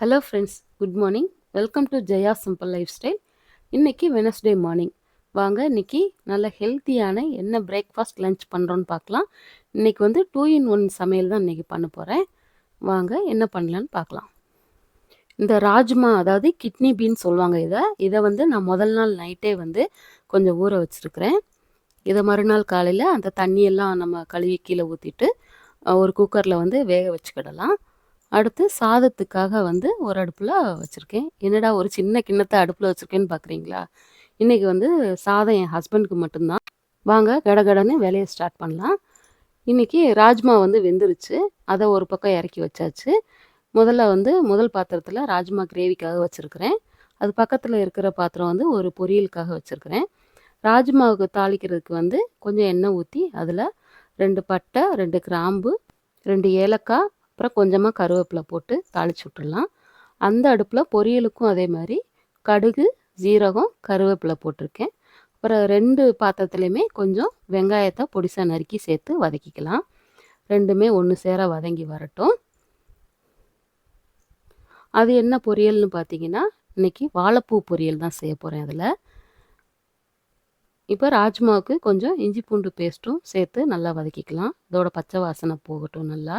Hello friends good morning welcome to Jaya simple life style இன்றைக்கி Wednesday morning வாங்க இன்றைக்கி நல்ல ஹெல்த்தியான என்ன பிரேக்ஃபாஸ்ட் லன்ச் பண்ணுறோன்னு பார்க்கலாம். இன்றைக்கி வந்து டூ இன் ஒன் சமையல் தான் இன்றைக்கி பண்ண போகிறேன் வாங்க என்ன பண்ணலான்னு பார்க்கலாம். இந்த ராஜ்மா அதாவது கிட்னி பீன் சொல்லுவாங்க இதை. இதை வந்து நான் முதல் நாள் நைட்டே வந்து கொஞ்சம் ஊற வச்சுருக்கிறேன். இதை மறுநாள் காலையில் அந்த தண்ணியெல்லாம் நம்ம கழுவி கீழே ஊற்றிட்டு ஒரு குக்கரில் வந்து வேக வச்சுக்கிடலாம். அடுத்து சாதத்துக்காக வந்து ஒரு அடுப்பில் வச்சுருக்கேன். என்னடா ஒரு சின்ன கிண்ணத்தை அடுப்பில் வச்சுருக்கேன்னு பார்க்குறீங்களா இன்றைக்கி வந்து சாதம் என் ஹஸ்பண்டுக்கு மட்டும்தான். வாங்க கடகடன்னு வேலையை ஸ்டார்ட் பண்ணலாம். இன்றைக்கி ராஜ்மா வந்து வெந்துருச்சு. அதை ஒரு பக்கம் இறக்கி வச்சாச்சு. முதல்ல வந்து முதல் பாத்திரத்தில் ராஜ்மா கிரேவிக்காக வச்சுருக்கிறேன். அது பக்கத்தில் இருக்கிற பாத்திரம் வந்து ஒரு பொரியலுக்காக வச்சுருக்கிறேன். ராஜ்மாவுக்கு தாளிக்கிறதுக்கு வந்து கொஞ்சம் எண்ணெய் ஊற்றி அதில் ரெண்டு பட்டை ரெண்டு கிராம்பு ரெண்டு ஏலக்காய் அப்புறம் கொஞ்சமாக கருவேப்பிலை போட்டு தாளிச்சு விட்டுடலாம். அந்த அடுப்பில் பொரியலுக்கும் அதே மாதிரி கடுகு ஜீரகம் கருவேப்பிலை போட்டிருக்கேன். அப்புறம் ரெண்டு பாத்திரத்துலேயுமே கொஞ்சம் வெங்காயத்தை பொடிசாக நறுக்கி சேர்த்து வதக்கிக்கலாம். ரெண்டுமே ஒன்று சேர வதங்கி வரட்டும். அது என்ன பொரியல்னு பார்த்தீங்கன்னா இன்றைக்கி வாழைப்பூ பொரியல் தான் செய்ய போகிறேன் அதில். இப்போ ராஜ்மாவுக்கு கொஞ்சம் இஞ்சி பூண்டு பேஸ்ட்டும் சேர்த்து நல்லா வதக்கிக்கலாம். இதோட பச்சை வாசனை போகட்டும் நல்லா.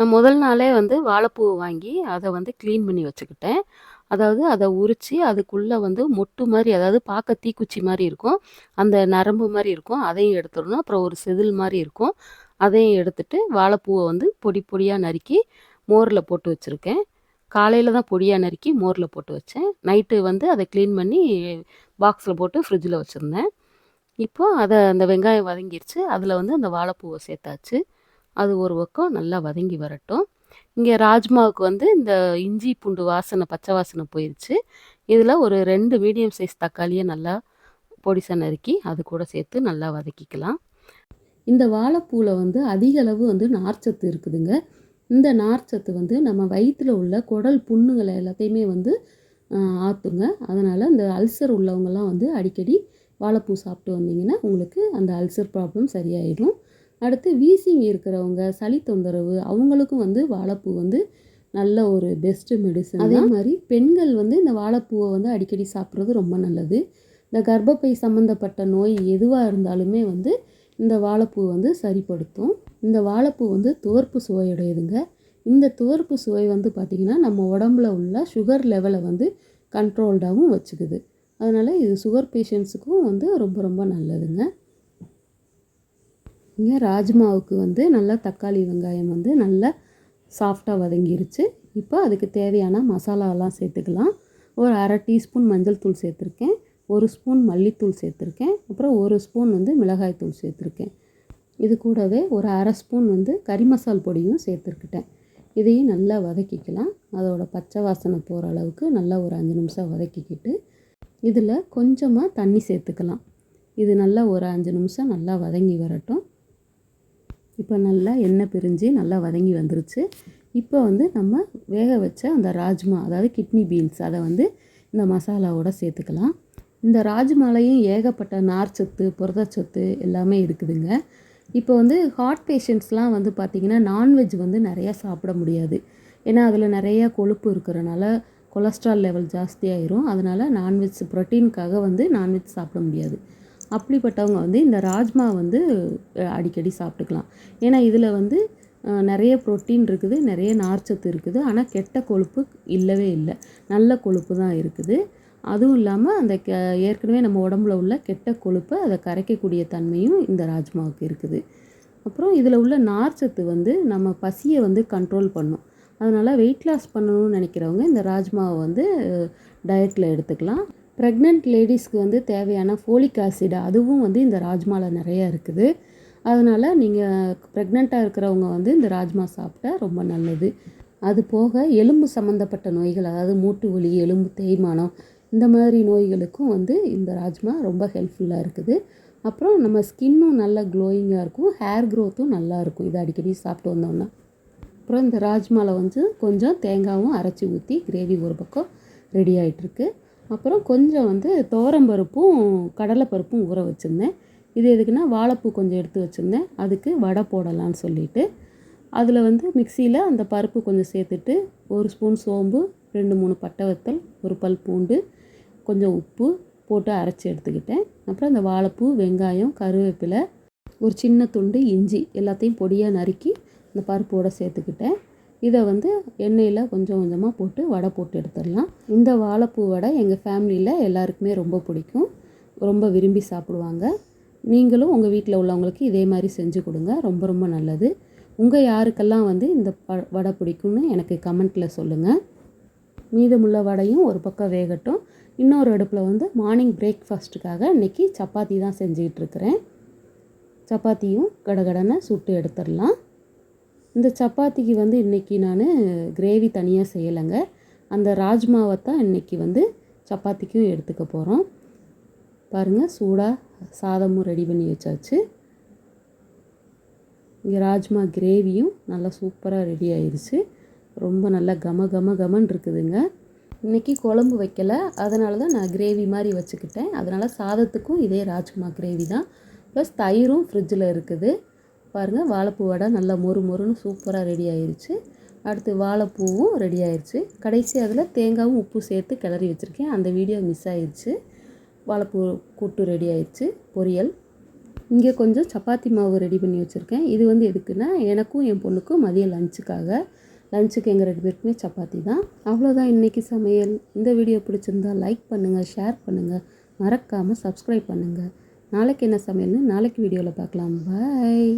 நான் முதல் நாளே வந்து வாழைப்பூ வாங்கி அதை வந்து க்ளீன் பண்ணி வச்சுக்கிட்டேன். அதாவது அதை உரித்து அதுக்குள்ளே வந்து மொட்டு மாதிரி அதாவது பார்க்க தீக்குச்சி மாதிரி இருக்கும். அந்த நரம்பு மாதிரி இருக்கும். அதையும் எடுத்துடணும். அப்புறம் ஒரு செதில் மாதிரி இருக்கும். அதையும் எடுத்துட்டு வாழைப்பூவை வந்து பொடி பொடியாக நறுக்கி மோரில் போட்டு வச்சுருக்கேன். காலையில் தான் பொடியாக நறுக்கி மோரில் போட்டு வச்சேன். நைட்டு வந்து அதை க்ளீன் பண்ணி பாக்ஸில் போட்டு ஃப்ரிட்ஜில் வச்சுருந்தேன். இப்போ அதை அந்த வெங்காயம் வதங்கிருச்சு. அதில் வந்து அந்த வாழைப்பூவை சேர்த்தாச்சு. அது ஒரு பக்கம் நல்லா வதங்கி வரட்டும். இங்கே ராஜ்மாவுக்கு வந்து இந்த இஞ்சி பூண்டு வாசனை பச்சை வாசனை போயிடுச்சு இதில் ஒரு ரெண்டு மீடியம் சைஸ் தக்காளியை நல்லா பொடிசை நறுக்கி அது கூட சேர்த்து நல்லா வதக்கிக்கலாம். இந்த வாழைப்பூவில் வந்து அதிக அளவு வந்து நார்ச்சத்து இருக்குதுங்க. இந்த நார்ச்சத்து வந்து நம்ம வயிற்றில் உள்ள குடல் புண்ணுகளை எல்லாத்தையுமே வந்து ஆற்றுங்க அதனால் இந்த அல்சர் உள்ளவங்கெல்லாம் வந்து அடிக்கடி வாழைப்பூ சாப்பிட்டு வந்தீங்கன்னா உங்களுக்கு அந்த அல்சர் ப்ராப்ளம் சரியாயிடும். அடுத்து வீசிங் இருக்கிறவங்க சளி தொந்தரவு அவங்களுக்கும் வந்து வாழைப்பூ வந்து நல்ல ஒரு பெஸ்ட்டு மெடிசன் அதே மாதிரி பெண்கள் வந்து இந்த வாழைப்பூவை வந்து அடிக்கடி சாப்பிட்றது ரொம்ப நல்லது. இந்த கர்ப்பப்பை சம்மந்தப்பட்ட நோய் எதுவாக இருந்தாலுமே வந்து இந்த வாழைப்பூ வந்து சரிப்படுத்தும். இந்த வாழைப்பூ வந்து துவர்ப்பு சுவையுடையதுங்க. இந்த துவர்ப்பு சுவை வந்து பார்த்திங்கன்னா நம்ம உடம்புல உள்ள சுகர் லெவலை வந்து கண்ட்ரோல்டாகவும் வச்சுக்குது. அதனால் இது சுகர் பேஷண்ட்ஸுக்கும் வந்து ரொம்ப ரொம்ப நல்லதுங்க. இங்கே ராஜ்மாவுக்கு வந்து நல்லா தக்காளி வெங்காயம் வந்து நல்லா சாஃப்டாக வதங்கிருச்சு. இப்போ அதுக்கு தேவையான மசாலாலாம் சேர்த்துக்கலாம். ஒரு அரை டீஸ்பூன் மஞ்சள் தூள் சேர்த்துருக்கேன். ஒரு ஸ்பூன் மல்லித்தூள் சேர்த்துருக்கேன். அப்புறம் ஒரு ஸ்பூன் வந்து மிளகாய் தூள் சேர்த்துருக்கேன். இது கூடவே ஒரு அரை ஸ்பூன் வந்து கறி மசால் பொடியும் சேர்த்துருக்கிட்டேன். இதையும் நல்லா வதக்கிக்கலாம். அதோட பச்சை வாசனை போகிற அளவுக்கு நல்லா ஒரு அஞ்சு நிமிஷம் வதக்கிக்கிட்டு இதில் கொஞ்சமாக தண்ணி சேர்த்துக்கலாம். இது நல்லா ஒரு அஞ்சு நிமிஷம் நல்லா வதங்கி வரட்டும். இப்போ நல்லா எண்ணெய் பிரிஞ்சு நல்லா வதங்கி வந்துருச்சு. இப்போ வந்து நம்ம வேக வச்ச அந்த ராஜ்மா அதாவது கிட்னி பீன்ஸ் அதை வந்து இந்த மசாலாவோட சேர்த்துக்கலாம். இந்த ராஜ்மாலையும் ஏகப்பட்ட நார்ச்சத்து புரதச்சத்து எல்லாமே இருக்குதுங்க. இப்போ வந்து ஹார்ட் பேஷண்ட்ஸ்லாம் வந்து பார்த்திங்கன்னா நான்வெஜ் வந்து நிறையா சாப்பிட முடியாது. ஏன்னா அதில் நிறையா கொழுப்பு இருக்கிறனால கொலஸ்ட்ரால் லெவல் ஜாஸ்தியாயிரும் அதனால் நான்வெஜ் ப்ரோட்டீனுக்காக வந்து நான்வெஜ் சாப்பிட முடியாது. அப்படிப்பட்டவங்க வந்து இந்த ராஜ்மா வந்து அடிக்கடி சாப்பிட்டுக்கலாம். ஏன்னா இதில் வந்து நிறைய ப்ரோட்டீன் இருக்குது நிறைய நார்ச்சத்து இருக்குது. ஆனால் கெட்ட கொழுப்பு இல்லவே இல்லை. நல்ல கொழுப்பு தான் இருக்குது. அதுவும் இல்லாமல் அந்த கெ ஏற்கனவே நம்ம உடம்புல உள்ள கெட்ட கொழுப்பை அதை கரைக்கக்கூடிய தன்மையும் இந்த ராஜ்மாவுக்கு இருக்குது. அப்புறம் இதில் உள்ள நார்ச்சத்து வந்து நம்ம பசியை வந்து கண்ட்ரோல் பண்ணும். அதனால் வெயிட் லாஸ் பண்ணணும்னு நினைக்கிறவங்க இந்த ராஜ்மாவை வந்து டயட்டில் எடுத்துக்கலாம். ப்ரெக்னென்ட் லேடிஸ்க்கு வந்து தேவையான ஃபோலிக் ஆசிட் அதுவும் வந்து இந்த ராஜ்மாவில் நிறையா இருக்குது. அதனால் நீங்கள் ப்ரெக்னெண்ட்டாக இருக்கிறவங்க வந்து இந்த ராஜ்மா சாப்பிட்டா ரொம்ப நல்லது. அது போக எலும்பு சம்மந்தப்பட்ட நோய்கள் அதாவது மூட்டு வலி எலும்பு தேய்மானம் இந்த மாதிரி நோய்களுக்கும் வந்து இந்த ராஜ்மா ரொம்ப ஹெல்ப்ஃபுல்லாக இருக்குது. அப்புறம் நம்ம ஸ்கின்னும் நல்லா க்ளோயிங்காக இருக்கும் ஹேர் க்ரோத்தும் நல்லா இருக்கும். அடிக்கடி சாப்பிட்டு வந்தோம்னா. அப்புறம் இந்த ராஜ்மாவில் வந்து கொஞ்சம் தேங்காயும் அரைச்சி ஊற்றி கிரேவி ஒரு பக்கம் ரெடி ஆகிட்டுருக்கு அப்புறம் கொஞ்சம் வந்து துவரம்பருப்பும் கடலைப்பருப்பும் ஊற வச்சுருந்தேன். இது எதுக்குன்னா வாழைப்பூ கொஞ்சம் எடுத்து வச்சுருந்தேன். அதுக்கு வடை போடலான்னு சொல்லிட்டு. அதில் வந்து மிக்சியில் அந்த பருப்பு கொஞ்சம் சேர்த்துட்டு ஒரு ஸ்பூன் சோம்பு ரெண்டு மூணு பட்டை வத்தல் ஒரு பல் பூண்டு கொஞ்சம் உப்பு போட்டு அரைச்சி எடுத்துக்கிட்டேன். அப்புறம் இந்த வாழைப்பூ வெங்காயம் கருவேப்பிலை ஒரு சின்ன துண்டு இஞ்சி எல்லாத்தையும் பொடியாக நறுக்கி அந்த பருப்போடு சேர்த்துக்கிட்டேன். இதை வந்து எண்ணெயில் கொஞ்சம் கொஞ்சமாக போட்டு வடை போட்டு எடுத்துடலாம். இந்த வாழைப்பூ வடை எங்கள் ஃபேமிலியில் எல்லாருக்குமே ரொம்ப பிடிக்கும். ரொம்ப விரும்பி சாப்பிடுவாங்க. நீங்களும் உங்கள் வீட்டில் உள்ளவங்களுக்கு இதே மாதிரி செஞ்சு கொடுங்க. ரொம்ப ரொம்ப நல்லது. உங்கள் யாருக்கெல்லாம் வந்து இந்த ப வடை பிடிக்கும்னு எனக்கு கமெண்ட்டில் சொல்லுங்கள் மீதமுள்ள வடையும் ஒரு பக்கம் வேகட்டும். இன்னொரு அடுப்பில் வந்து மார்னிங் பிரேக்ஃபாஸ்ட்டுக்காக இன்றைக்கி சப்பாத்தி தான் செஞ்சுக்கிட்டு இருக்கிறேன். சப்பாத்தியும் கடகடனை சுட்டு எடுத்துடலாம். இந்த சப்பாத்திக்கு வந்து இன்றைக்கி நான் கிரேவி தனியாக செய்யலைங்க. அந்த ராஜ்மாவை தான் இன்றைக்கி வந்து சப்பாத்திக்கும் எடுத்துக்க போகிறோம் பாருங்கள் சூடாக சாதமும் ரெடி பண்ணி வச்சாச்சு. இங்கே ராஜ்மா கிரேவியும் நல்லா சூப்பராக ரெடி ஆயிடுச்சு ரொம்ப நல்லா கம கம கமன் இருக்குதுங்க. இன்றைக்கி குழம்பு வைக்கலை. அதனால தான் நான் கிரேவி மாதிரி வச்சுக்கிட்டேன். அதனால் சாதத்துக்கும் இதே ராஜ்மா கிரேவி தான். ப்ளஸ் தயிரும் ஃப்ரிட்ஜில் இருக்குது. பாருங்கள் வாழைப்பூ வடை நல்லா மொறு மொறுன்னு சூப்பராக ரெடி ஆயிடுச்சு அடுத்து வாழைப்பூவும் ரெடி ஆயிடுச்சு கடைசி அதில் தேங்காயும் உப்பு சேர்த்து கிளறி வச்சுருக்கேன். அந்த வீடியோ மிஸ் ஆயிடுச்சு வாழைப்பூ கூட்டு ரெடி ஆயிடுச்சு பொரியல். இங்கே கொஞ்சம் சப்பாத்தி மாவு ரெடி பண்ணி வச்சுருக்கேன். இது வந்து எதுக்குன்னா எனக்கும் என் பொண்ணுக்கும் மதிய லஞ்சுக்காக லஞ்சுக்கு எங்கள் ரெண்டு பேருக்குமே சப்பாத்தி தான். அவ்வளோதான் இன்றைக்கி சமையல். இந்த வீடியோ பிடிச்சிருந்தா லைக் பண்ணுங்கள் ஷேர் பண்ணுங்கள் மறக்காமல் சப்ஸ்கிரைப் பண்ணுங்கள் நாளைக்கு என்ன சமையல்னு நாளைக்கு வீடியோவில் பார்க்கலாம். பாய்